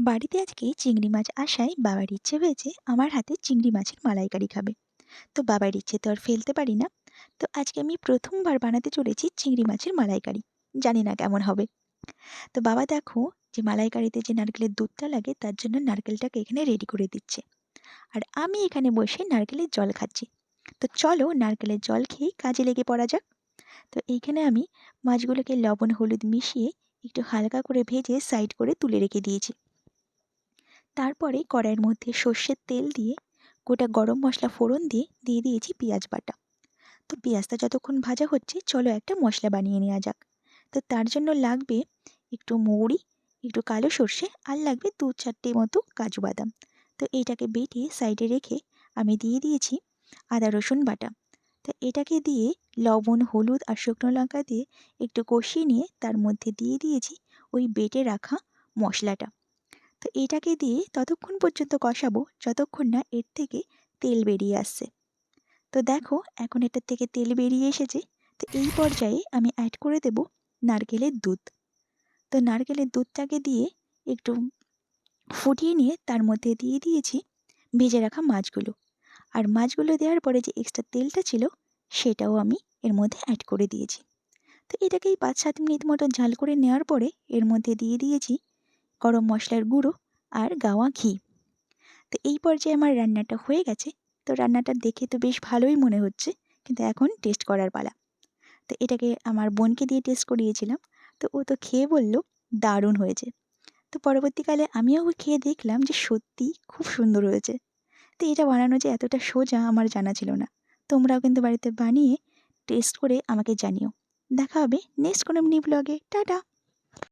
বাড়িতে আজকে চিংড়ি মাছ আসায় বাবার ইচ্ছে হয়েছে আমার হাতে চিংড়ি মাছের মালাইকারি খাবে। তো বাবার ইচ্ছে তো আর ফেলতে পারি না। তো আজকে আমি প্রথমবার বানাতে চলেছি চিংড়ি মাছের মালাইকারি। জানি না কেমন হবে। তো বাবা দেখো যে মালাইকারিতে যে নারকেলের দুধটা লাগে তার জন্য নারকেলটাকে এখানে রেডি করে দিচ্ছে। আর আমি এখানে বসে নারকেলের জল খাচ্ছি। তো চলো নারকেলের জল খেয়ে কাজে লেগে পড়া যাক। তো এইখানে আমি মাছগুলোকে লবণ, হলুদ মিশিয়ে একটু হালকা করে ভেজে সাইড করে তুলে রেখে দিয়েছি। তারপরে কড়াইয়ের মধ্যে সর্ষের তেল দিয়ে গোটা গরম মশলা ফোড়ন দিয়ে দিয়ে দিয়েছি পেঁয়াজ বাটা। তো পেঁয়াজটা যতক্ষণ ভাজা হচ্ছে, চলো একটা মশলা বানিয়ে নেওয়া যাক। তো তার জন্য লাগবে একটু মৌরি, একটু কালো সর্ষে আর লাগবে দু চারটে মতো কাজু বাদাম। তো এইটাকে বেটে সাইডে রেখে আমি দিয়ে দিয়েছি আদা, রসুন বাটা। তো এটাকে দিয়ে লবণ, হলুদ আর শুকনো লঙ্কা দিয়ে একটু কষিয়ে নিয়ে তার মধ্যে দিয়ে দিয়েছি ওই বেটে রাখা মশলাটা। তো এটাকে দিয়ে ততক্ষণ পর্যন্ত কষাবো যতক্ষণ না এর থেকে তেল বেরিয়ে আসছে। তো দেখো এখন এটার থেকে তেল বেরিয়ে এসেছে। তো এই পর্যায়ে আমি অ্যাড করে দেব নারকেলের দুধ। তো নারকেলের দুধটাকে দিয়ে একটু ফুটিয়ে নিয়ে তার মধ্যে দিয়ে দিয়েছি ভেজে রাখা মাছগুলো। আর মাছগুলো দেওয়ার পরে যে এক্সট্রা তেলটা ছিল সেটাও আমি এর মধ্যে অ্যাড করে দিয়েছি। তো এটাকেই পাঁচ সাত মিনিট মতো ঝাল করে নেওয়ার পরে এর মধ্যে দিয়ে দিয়েছি গরম মশলার গুঁড়ো আর গাওয়া ঘি। তো এই পর্যায়ে আমার রান্নাটা হয়ে গেছে। তো রান্নাটা দেখে তো বেশ ভালোই মনে হচ্ছে, কিন্তু এখন টেস্ট করার পালা। তো এটাকে আমার বোনকে দিয়ে টেস্ট করিয়েছিলাম। তো ও তো খেয়ে বলল, দারুণ হয়েছে। তো পরবর্তীকালে আমিও খেয়ে দেখলাম যে সত্যি খুব সুন্দর হয়েছে। তো এটা বানানো যে এতটা সোজা আমার জানা ছিল না। তোমরাও কিন্তু বাড়িতে বানিয়ে টেস্ট করে আমাকে জানিও। দেখা হবে নেক্সট কোনো মিনি ব্লগে টাটা!